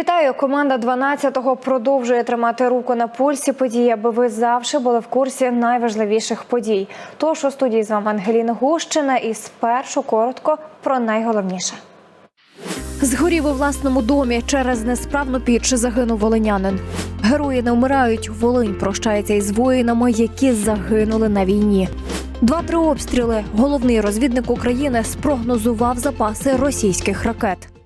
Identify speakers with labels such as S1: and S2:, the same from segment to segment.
S1: Вітаю! Команда 12-го продовжує тримати руку на пульсі подій, аби ви завжди були в курсі найважливіших подій. Тож у студії з вами Ангеліна Гущина і спершу коротко про найголовніше. Згорів у власному домі через несправну піч загинув волинянин. Герої не вмирають. Волинь прощається із воїнами, які загинули на війні. Два-три обстріли. Головний розвідник України спрогнозував запаси російських ракет.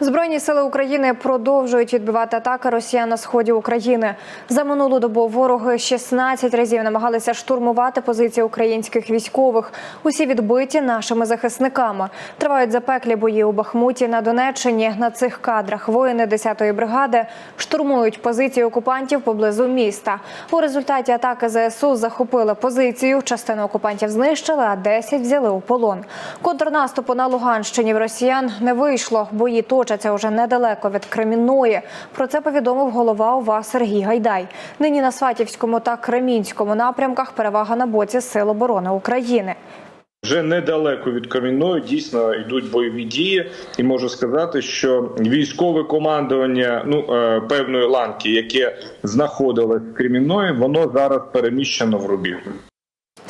S1: Збройні сили України продовжують відбивати атаки росіян на сході України. За минулу добу вороги 16 разів намагалися штурмувати позиції українських військових. Усі відбиті нашими захисниками. Тривають запеклі бої у Бахмуті на Донеччині. На цих кадрах воїни 10-ї бригади штурмують позиції окупантів поблизу міста. У результаті атаки ЗСУ захопили позицію. Частину окупантів знищили, а 10 взяли у полон. Контрнаступу на Луганщині в росіян не вийшло. Бої точаться уже недалеко від Кремінної. Про це повідомив голова ОВА Сергій Гайдай. Нині на Сватівському та Кремінському напрямках перевага на боці Сил оборони України.
S2: Вже недалеко від Кам'яної дійсно йдуть бойові дії, і можу сказати, що військове командування ну е, певної ланки, яке знаходилось в Кремінної, воно зараз переміщено в Рубіг.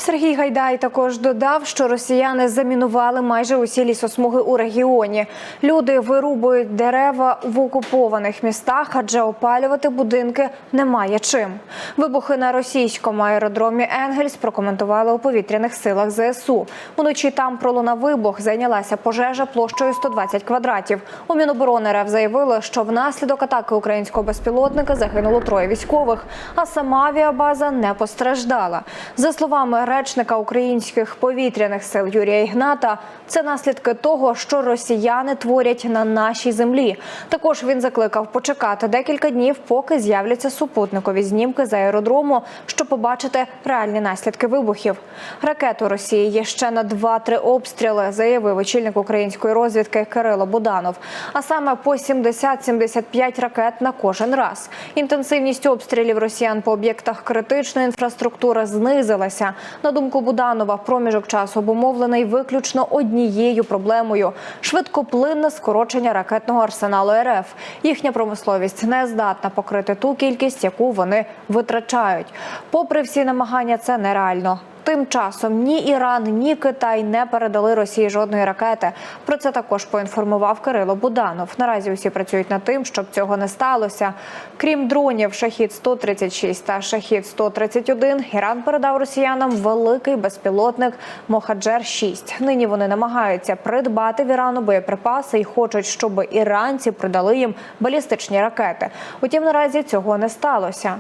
S1: Сергій Гайдай також додав, що росіяни замінували майже усі лісосмуги у регіоні. Люди вирубують дерева в окупованих містах, адже опалювати будинки немає чим. Вибухи на російському аеродромі Енгельс прокоментували у повітряних силах ЗСУ. Уночі там пролунав вибух, зайнялася пожежа площею 120 квадратів. У Міноборони РФ заявили, що внаслідок атаки українського безпілотника загинуло троє військових, а сама авіабаза не постраждала. За словами речника українських повітряних сил Юрія Ігната, це наслідки того, що росіяни творять на нашій землі. Також він закликав почекати декілька днів, поки з'являться супутникові знімки з аеродрому, щоб побачити реальні наслідки вибухів. Ракету Росії є ще на 2-3 обстріли, заявив очільник української розвідки Кирило Буданов. А саме по 70-75 ракет на кожен раз. Інтенсивність обстрілів росіян по об'єктах критичної інфраструктури знизилася. На думку Буданова, проміжок часу обумовлений виключно однією проблемою швидкоплинне скорочення ракетного арсеналу РФ. Їхня промисловість не здатна покрити ту кількість, яку вони витрачають. Попри всі намагання, це нереально. Тим часом ні Іран, ні Китай не передали Росії жодної ракети. Про це також поінформував Кирило Буданов. Наразі усі працюють над тим, щоб цього не сталося. Крім дронів, шахід 136 та шахід 131 Іран передав росіянам великий безпілотник Мохаджер 6 Нині вони намагаються придбати в Ірану боєприпаси і хочуть, щоб іранці продали їм балістичні ракети. Утім, наразі цього не сталося.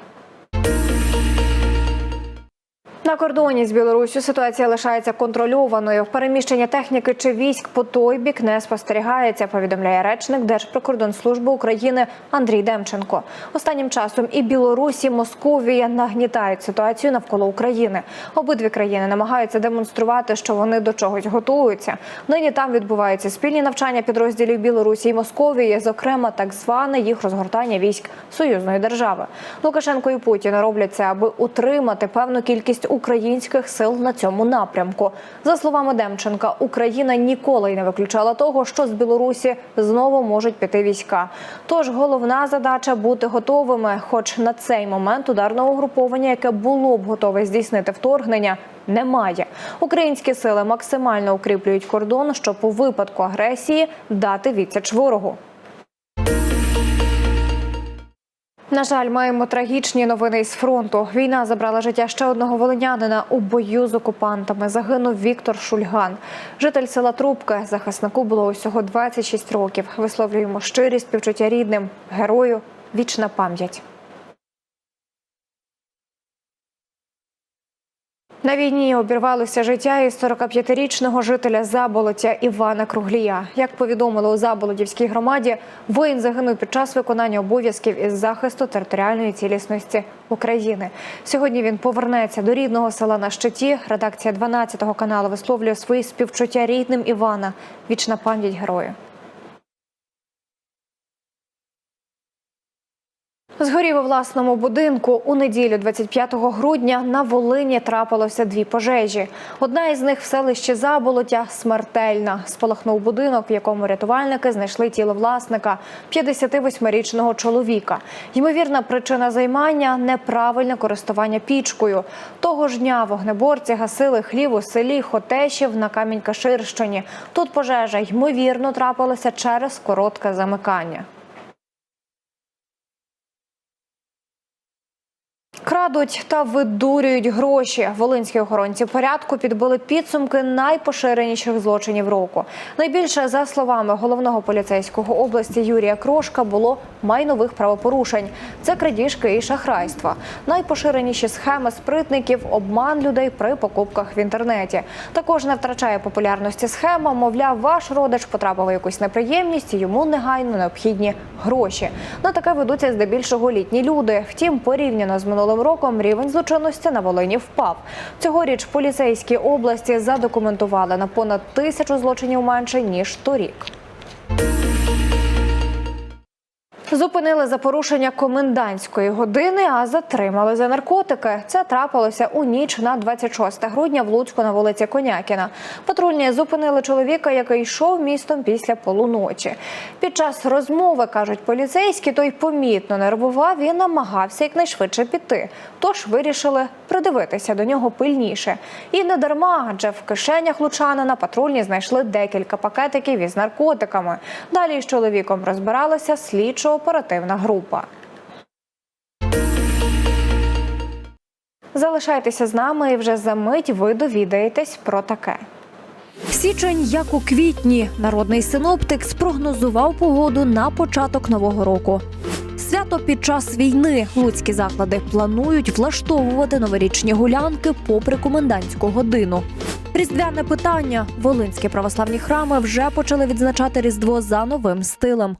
S1: На кордоні з Білоруссю ситуація лишається контрольованою. Переміщення техніки чи військ по той бік не спостерігається. Повідомляє речник Держприкордонслужби України Андрій Демченко. Останнім часом і Білорусь, і Московія нагнітають ситуацію навколо України. Обидві країни намагаються демонструвати, що вони до чогось готуються. Нині там відбуваються спільні навчання підрозділів Білорусі і Московії, зокрема так зване їх розгортання військ союзної держави. Лукашенко і Путін роблять це, аби утримати певну кількість українських сил на цьому напрямку. За словами Демченка, Україна ніколи й не виключала того, що з Білорусі знову можуть піти війська. Тож головна задача бути готовими, хоч на цей момент ударного угруповання, яке було б готове здійснити вторгнення. Немає українські сили максимально укріплюють кордон, щоб у випадку агресії дати відсіч ворогу. На жаль, маємо трагічні новини із фронту. Війна забрала життя ще одного волинянина у бою з окупантами. Загинув Віктор Шульган, житель села Трубка. Захиснику було усього 26 років. Висловлюємо щирість, співчуття рідним. Герою вічна пам'ять. На війні обірвалося життя із 45-річного жителя Заболоття Івана Круглія. Як повідомили у Заболодівській громаді, воїн загинув під час виконання обов'язків із захисту територіальної цілісності України. Сьогодні він повернеться до рідного села на щиті. Редакція 12 каналу висловлює свої співчуття рідним Івана. Вічна пам'ять герою. Згорів у власному будинку у неділю, 25 грудня, на Волині трапилося дві пожежі. Одна із них в селищі Заболоття смертельна. Спалахнув будинок, в якому рятувальники знайшли тіло власника 58-річного чоловіка. Ймовірна причина займання неправильне користування пічкою. Того ж дня вогнеборці гасили хлів у селі Хотешів на Камінь-Каширщині. Тут пожежа ймовірно трапилася через коротке замикання. Крадуть та видурюють гроші. Волинські охоронці порядку підбили підсумки найпоширеніших злочинів року. Найбільше, за словами головного поліцейського області Юрія Крошка, було майнових правопорушень. Це крадіжки і шахрайства. Найпоширеніші схеми спритників обман людей при покупках в інтернеті. Також не втрачає популярності схема. Мовляв, ваш родич потрапив у якусь неприємність, і йому негайно необхідні гроші. На таке ведуться здебільшого літні люди. Втім, порівняно з минулим роком рівень злочинності на Волині впав. Цьогоріч поліцейські області задокументували на понад тисячу злочинів менше ніж торік. Зупинили за порушення комендантської години, а затримали за наркотики. Це трапилося у ніч на 26 грудня в Луцьку на вулиці Конякіна. Патрульні зупинили чоловіка, який йшов містом після полуночі. Під час розмови кажуть поліцейські, той помітно нервував і намагався якнайшвидше піти. Тож вирішили придивитися до нього пильніше. І не дарма, адже в кишенях лучанина патрульні знайшли декілька пакетиків із наркотиками. Далі з чоловіком розбиралася слідчо-оперативна група. Залишайтеся з нами і вже за мить ви довідаєтесь про таке. Січень, як у квітні, народний синоптик спрогнозував погоду на початок нового року. Свято під час війни луцькі заклади планують влаштовувати новорічні гулянки попри комендантську годину. Різдвяне питання: волинські православні храми вже почали відзначати різдво за новим стилем.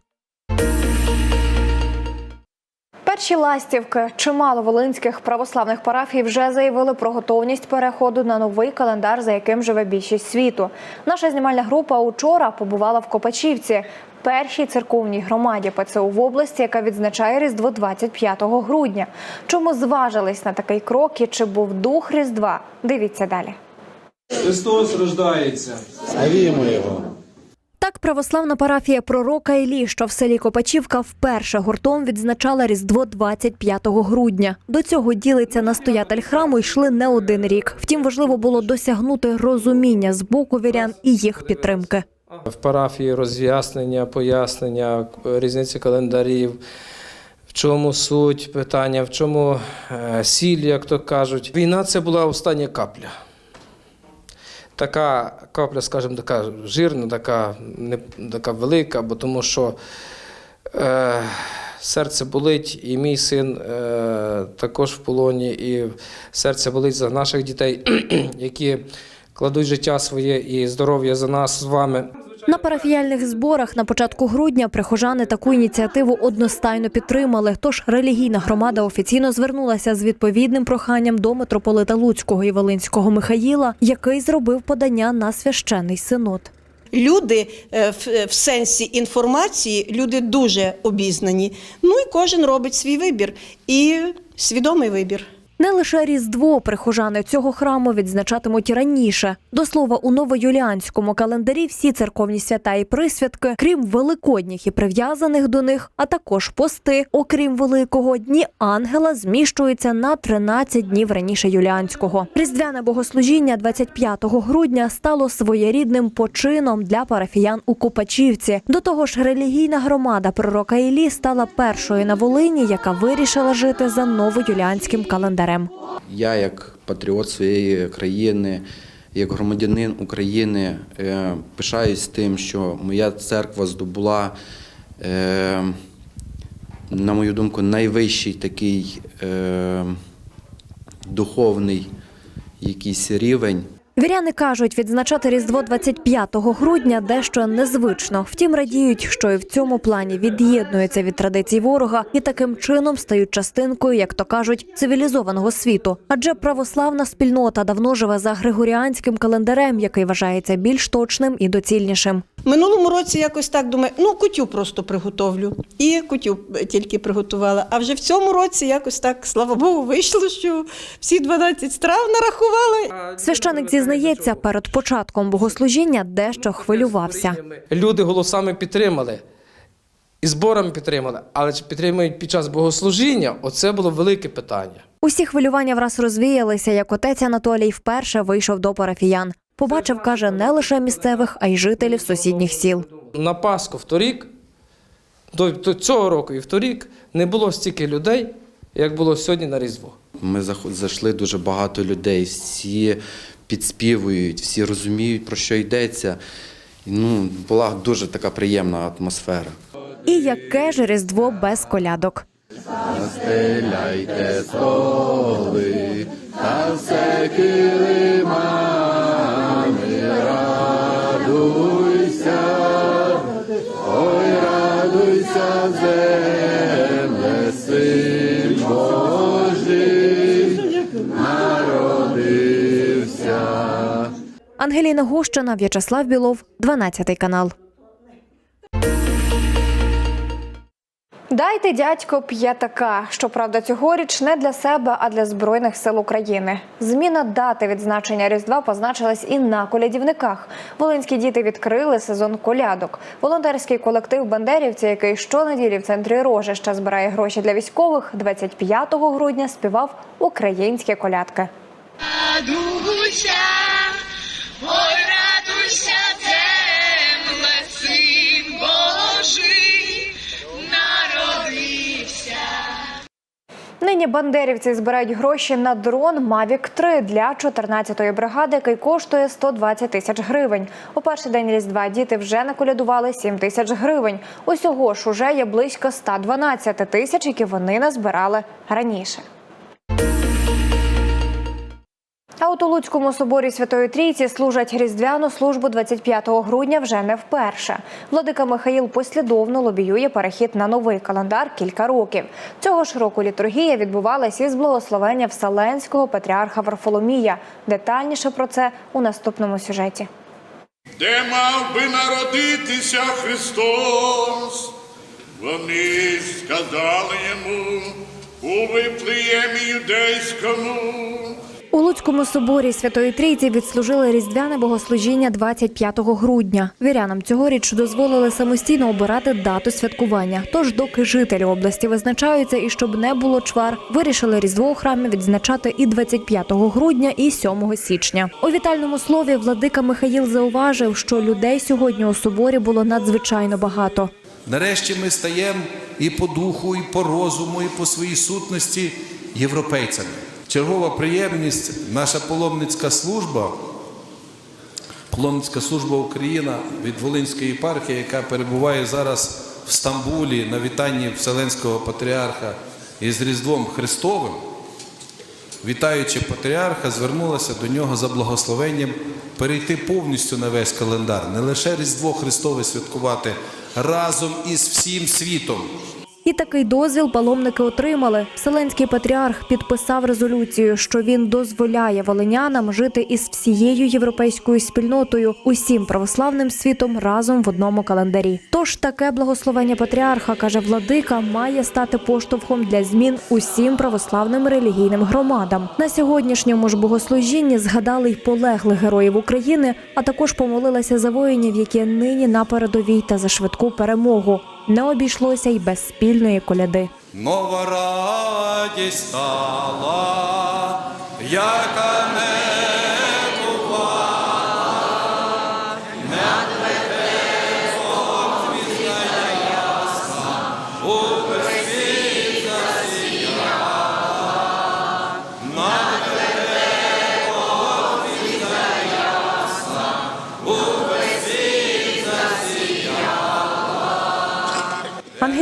S1: Перші ластівки чимало волинських православних парафій вже заявили про готовність переходу на новий календар, за яким живе більшість світу. Наша знімальна група учора побувала в Копачівці, першій церковній громаді ПЦУ в області, яка відзначає Різдво 25 грудня. Чому зважились на такий крок і чи був дух Різдва? Дивіться далі.
S3: Христос рождається.
S4: Славімо його.
S1: Так, православна парафія пророка Іллі, що в селі Копачівка, вперше гуртом відзначала Різдво 25 грудня. До цього ділиться настоятель храму йшли не один рік. Втім, важливо було досягнути розуміння з боку вірян і їх підтримки.
S3: В парафії роз'яснення, пояснення, різниці календарів, в чому суть питання, в чому е, сіль, як то кажуть. Війна це була остання капля. Така капля, скажімо, така жирна, така, не, така велика, бо тому що е, серце болить, і мій син е, також в полоні, і серце болить за наших дітей, які кладуть життя своє і здоров'я за нас з вами.
S1: На парафіяльних зборах на початку грудня прихожани таку ініціативу одностайно підтримали. Тож релігійна громада офіційно звернулася з відповідним проханням до митрополита Луцького і Волинського Михаїла, який зробив подання на священний синод.
S5: Люди е, в, в сенсі інформації, люди дуже обізнані. Ну і кожен робить свій вибір і свідомий вибір.
S1: Не лише Різдво прихожани цього храму відзначатимуть раніше. До слова, у новоюліанському календарі всі церковні свята і присвятки, крім великодніх і прив'язаних до них, а також пости, окрім Великого дні ангела, зміщуються на 13 днів раніше юліанського. Різдвяне богослужіння 25 грудня стало своєрідним почином для парафіян у Копачівці. До того ж, релігійна громада пророка Іллі стала першою на Волині, яка вирішила жити за новоюліанським календарем.
S4: Я, як патріот своєї країни, як громадянин України, е, пишаюсь тим, що моя церква здобула, е, на мою думку, найвищий такий е, духовний якийсь рівень.
S1: Віряни кажуть, відзначати Різдво 25 грудня дещо незвично. Втім, радіють, що і в цьому плані від'єднуються від традицій ворога і таким чином стають частинкою, як то кажуть, цивілізованого світу. Адже православна спільнота давно живе за григоріанським календарем, який вважається більш точним і доцільнішим.
S5: Минулому році якось так думаю, ну кутю просто приготовлю. І кутю тільки приготувала. А вже в цьому році якось так, слава Богу, вийшло, що всі 12 страв нарахували.
S1: Священик зізнається, перед початком богослужіння дещо хвилювався.
S3: Люди голосами підтримали. І зборами підтримали, але чи підтримують під час богослужіння? Оце було велике питання.
S1: Усі хвилювання враз розвіялися, як отець Анатолій вперше вийшов до парафіян. Побачив, каже, не лише місцевих, а й жителів сусідніх сіл.
S3: На Пасху вторік, до, до цього року і вторік, не було стільки людей, як було сьогодні на Різдво.
S4: Ми зайшли дуже багато людей, всі підспівують, всі розуміють, про що йдеться. Ну, була дуже така приємна атмосфера.
S1: І яке ж Різдво без колядок.
S4: Стеляйте столи, та все килимами, земле, син Божий.
S1: Ангеліна Гущина, В'ячеслав Білов, 12 канал. Дайте дядько п'ятака. Щоправда, цьогоріч не для себе, а для збройних сил України. Зміна дати відзначення Різдва позначилась і на колядівниках. Волинські діти відкрили сезон колядок. Волонтерський колектив Бандерівці, який щонеділі в центрі Рожища збирає гроші для військових, 25 грудня співав українські колядки.
S6: Радуйся,
S1: Нині бандерівці збирають гроші на дрон Мавік 3 для 14-ї бригади, який коштує 120 тисяч гривень. У перший день різдва діти вже наколядували 7 тисяч гривень. Усього ж уже є близько 112 тисяч, які вони назбирали раніше. У Луцькому соборі Святої Трійці служать різдвяну службу 25 грудня вже не вперше. Владика Михаїл послідовно лобіює перехід на новий календар кілька років. Цього ж року літургія відбувалась із благословення Вселенського патріарха Варфоломія. Детальніше про це у наступному сюжеті.
S7: де мав би народитися Христос. Вони сказали йому у Виплеємі юдейському.
S1: У Луцькому соборі Святої Трійці відслужили різдвяне богослужіння 25 грудня. Вірянам цьогоріч дозволили самостійно обирати дату святкування. Тож, доки жителі області визначаються і щоб не було чвар, вирішили різдво у храмі відзначати і 25 грудня, і 7 січня. У вітальному слові владика Михаїл зауважив, що людей сьогодні у соборі було надзвичайно багато.
S8: Нарешті ми стаємо і по духу, і по розуму, і по своїй сутності європейцями. Чергова приємність, наша паломницька служба, паломницька служба Україна від Волинської єпархії, яка перебуває зараз в Стамбулі на вітанні Вселенського патріарха із Різдвом Христовим, вітаючи патріарха, звернулася до нього за благословенням перейти повністю на весь календар, не лише Різдво Христове святкувати разом із всім світом.
S1: І такий дозвіл паломники отримали. Вселенський патріарх підписав резолюцію, що він дозволяє волинянам жити із всією європейською спільнотою, усім православним світом разом в одному календарі. Тож таке благословення патріарха каже владика, має стати поштовхом для змін усім православним релігійним громадам. На сьогоднішньому ж богослужінні згадали й полеглих героїв України, а також помолилися за воїнів, які нині на передовій та за швидку перемогу. Не обійшлося й без спільної коляди.
S8: Нова радість стала, яка не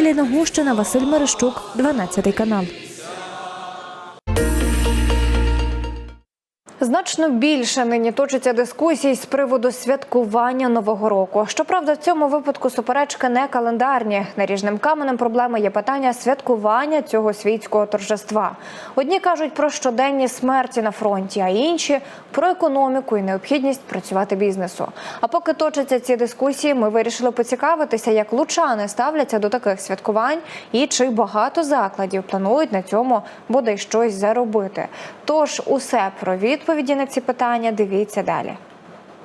S1: Ангеліна Гущина, Василь Мерещук, 12 канал.
S9: Значно більше нині точиться дискусій з приводу святкування нового року. Щоправда, в цьому випадку суперечки не календарні. Наріжним каменем проблеми є питання святкування цього світського торжества. Одні кажуть про щоденні смерті на фронті, а інші про економіку і необхідність працювати бізнесу. А поки точаться ці дискусії, ми вирішили поцікавитися, як лучани ставляться до таких святкувань і чи багато закладів планують на цьому бодай щось заробити. Тож усе про відповіді на ці питання дивіться далі.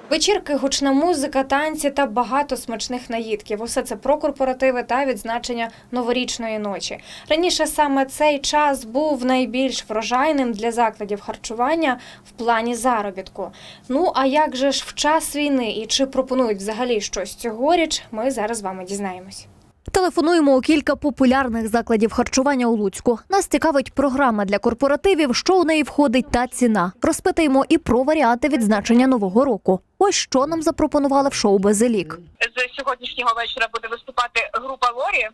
S9: Вечірки, гучна музика, танці та багато смачних наїдків. Усе це про корпоративи та відзначення новорічної ночі. Раніше саме цей час був найбільш врожайним для закладів харчування в плані заробітку. Ну а як же ж в час війни і чи пропонують взагалі щось цьогоріч? Ми зараз з вами дізнаємось.
S1: Телефонуємо у кілька популярних закладів харчування у Луцьку. Нас цікавить програма для корпоративів, що у неї входить та ціна. Розпитаємо і про варіанти відзначення нового року. Ось що нам запропонували в шоу Базилік.
S10: з сьогоднішнього вечора буде виступати група Лорі.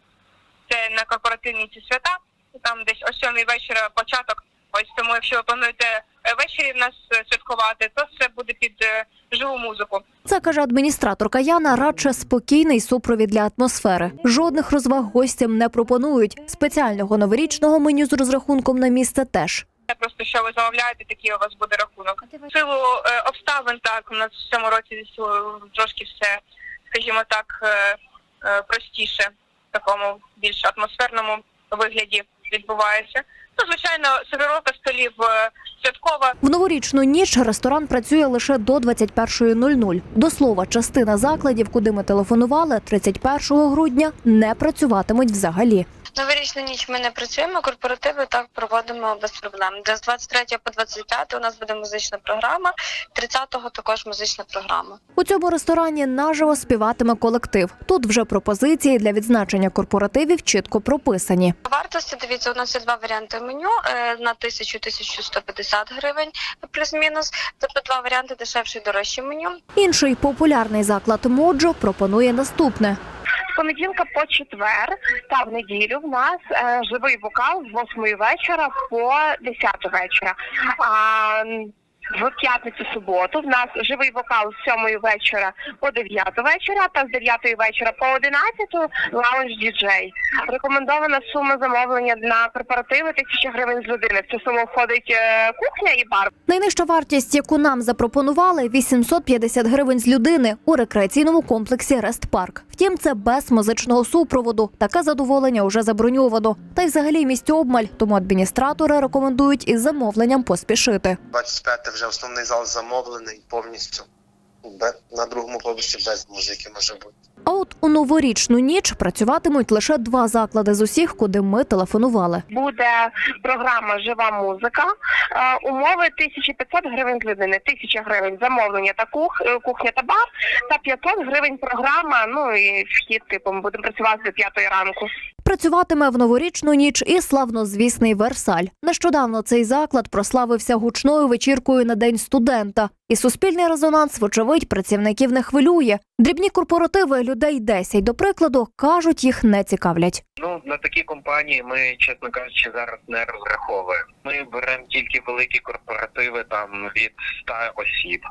S10: Це на корпоративні ці свята. Там десь о сьомій вечора початок. Ось тому, якщо ви плануєте е, ввечері в нас е, святкувати, то це буде під е, живу музику.
S1: Це каже адміністраторка Яна, радше спокійний супровід для атмосфери. Жодних розваг гостям не пропонують. Спеціального новорічного меню з розрахунком на місце теж.
S10: Це просто що ви замовляєте, такий у вас буде рахунок. В силу обставин так у нас в цьому році трошки все, скажімо так, простіше в такому більш атмосферному вигляді відбувається. Ну, звичайно, сервіровка столів е, святкова.
S1: В новорічну ніч ресторан працює лише до 21.00. До слова, частина закладів, куди ми телефонували, 31 грудня не працюватимуть взагалі.
S11: Новорічну ніч ми не працюємо, корпоративи так проводимо без проблем. Де з 23 по 25 у нас буде музична програма, 30-го також музична програма.
S1: У цьому ресторані наживо співатиме колектив. Тут вже пропозиції для відзначення корпоративів чітко прописані.
S11: Вартості дивіться, у нас є два варіанти меню е, на 1000-1150 гривень плюс-мінус. Тобто два варіанти дешевше і дорожче меню.
S1: Інший популярний заклад Моджо пропонує наступне.
S10: Понеділка по четвер та в неділю в нас е, живий вокал з 8 вечора по 10 вечора. А в п'ятницю суботу в нас живий вокал з 7 вечора по 9 вечора та з 9 вечора по 11 лаунж діджей. Рекомендована сума замовлення на корпоративи 1000 гривень з людини. В цю суму входить е, кухня і бар.
S1: Найнижча вартість, яку нам запропонували, 850 гривень з людини у рекреаційному комплексі Рест Парк. Втім, це без музичного супроводу. Таке задоволення вже заброньовано. Та й взагалі місць обмаль, тому адміністратори рекомендують із замовленням поспішити.
S12: 25 вже основний зал замовлений повністю. На другому поверсі без музики може бути.
S1: А от у новорічну ніч працюватимуть лише два заклади з усіх, куди ми телефонували.
S10: буде програма Жива музика. Е, Умови 1500 гривень з людини, 1000 гривень замовлення та кух, е, кухня та бар, та 500 гривень програма. Ну і вхід типу ми будемо працювати до п'ятої ранку.
S1: Працюватиме в новорічну ніч і славнозвісний Версаль. Нещодавно цей заклад прославився гучною вечіркою на день студента. І суспільний резонанс, вочевидь, працівників не хвилює. Дрібні корпоративи людей 10, до прикладу, кажуть, їх не цікавлять.
S12: Ну на такі компанії ми, чесно кажучи, зараз не розраховуємо. Ми беремо тільки великі корпоративи там від 100 осіб.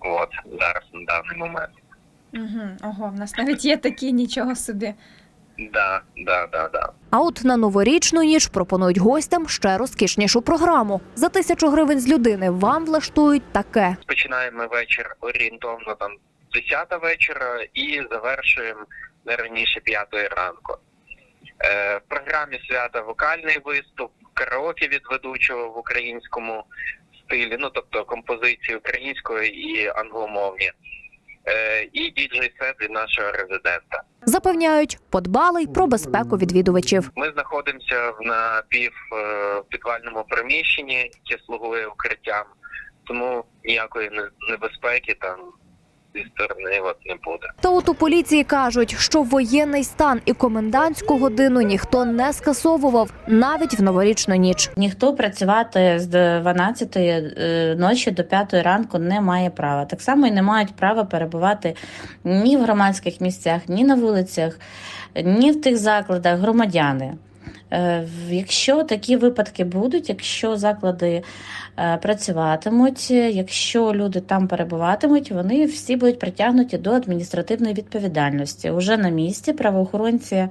S12: От зараз на даний момент.
S9: Угу, ого, в нас навіть є такі нічого собі.
S12: Да, да, да, да.
S1: А от на новорічну ніч пропонують гостям ще розкішнішу програму. За тисячу гривень з людини вам влаштують таке.
S12: Починаємо вечір орієнтовно там 10 вечора і завершуємо не раніше 5 ранку. Е, в програмі свята вокальний виступ, караоке від ведучого в українському стилі, ну тобто композиції української і англомовні. Е, і діджей сет від нашого резидента.
S1: Запевняють, подбали й про безпеку відвідувачів.
S12: Ми знаходимося в напів е, підвальному приміщенні, яке слугує укриттям, тому ніякої небезпеки там зі сторони от не буде.
S1: Та от у поліції кажуть, що воєнний стан і комендантську годину ніхто не скасовував навіть в новорічну ніч.
S13: Ніхто працювати з 12 е, ночі до 5 ранку не має права. Так само і не мають права перебувати ні в громадських місцях, ні на вулицях, ні в тих закладах громадяни. Е, Якщо такі випадки будуть, якщо заклади е, працюватимуть, якщо люди там перебуватимуть, вони всі будуть притягнуті до адміністративної відповідальності. Уже на місці правоохоронці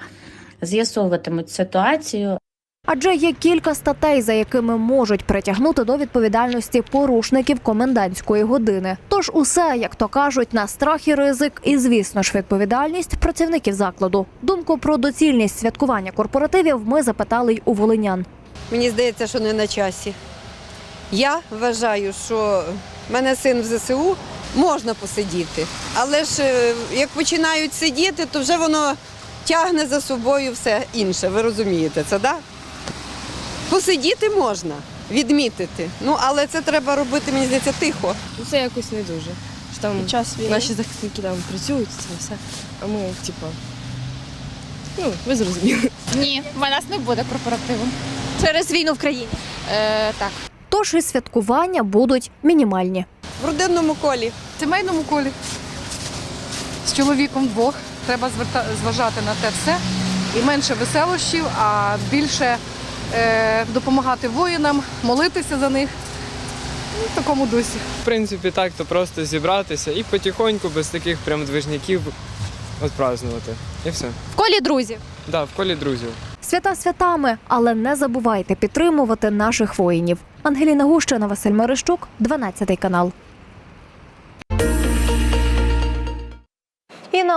S13: з'ясовуватимуть ситуацію.
S14: Адже є кілька статей, за якими можуть притягнути до відповідальності порушників комендантської години. Тож усе, як то кажуть, на страх і ризик, і звісно ж відповідальність працівників закладу. Думку про доцільність святкування корпоративів ми запитали й у волинян.
S15: Мені здається, що не на часі. Я вважаю, що мене син в ЗСУ можна посидіти, але ж е, як починають сидіти, то вже воно тягне за собою все інше. Ви розумієте це, так? Да? Посидіти можна, відмітити. Ну, але це треба робити, мені здається, тихо.
S16: Ну це якось не дуже. Що там
S5: Час війни.
S16: наші захисники там працюють, це все. А ми, типу, ну, ви зрозуміли.
S17: Ні, в нас не буде корпоративу. Через війну в країні. Е, так.
S14: Тож і святкування будуть мінімальні.
S15: В родинному колі.
S18: В сімейному колі з чоловіком вдвох треба зверта... зважати на те все. І менше веселощів, а більше допомагати воїнам, молитися за них. Ну, в такому дусі.
S19: В принципі, так, то просто зібратися і потихоньку, без таких прям движняків, відпразнувати. І все.
S17: В колі друзів.
S19: Да, в колі друзів.
S14: Свята святами, але не забувайте підтримувати наших воїнів. Ангеліна Гущина, Василь Мерещук, 12 канал.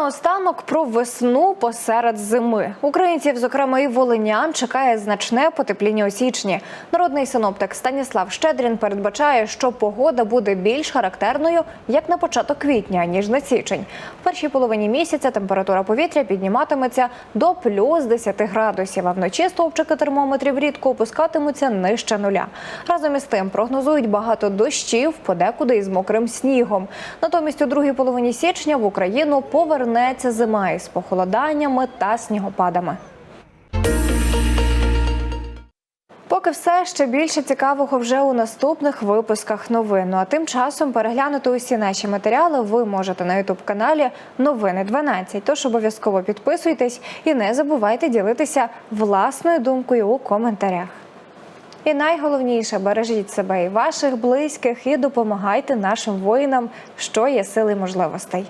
S1: Наостанок про весну посеред зими. Українців, зокрема і волинян, чекає значне потепління у січні. Народний синоптик Станіслав Щедрін передбачає, що погода буде більш характерною як на початок квітня, ніж на січень. В першій половині місяця температура повітря підніматиметься до плюс 10 градусів, а вночі стовпчики термометрів рідко опускатимуться нижче нуля. Разом із тим прогнозують багато дощів, подекуди із мокрим снігом. Натомість у другій половині січня в Україну повернеться зима із похолоданнями та снігопадами. Поки все ще більше цікавого вже у наступних випусках новин. Ну а тим часом переглянути усі наші матеріали ви можете на ютуб каналі Новини 12. Тож обов'язково підписуйтесь і не забувайте ділитися власною думкою у коментарях. І найголовніше бережіть себе і ваших близьких, і допомагайте нашим воїнам, що є сили можливостей.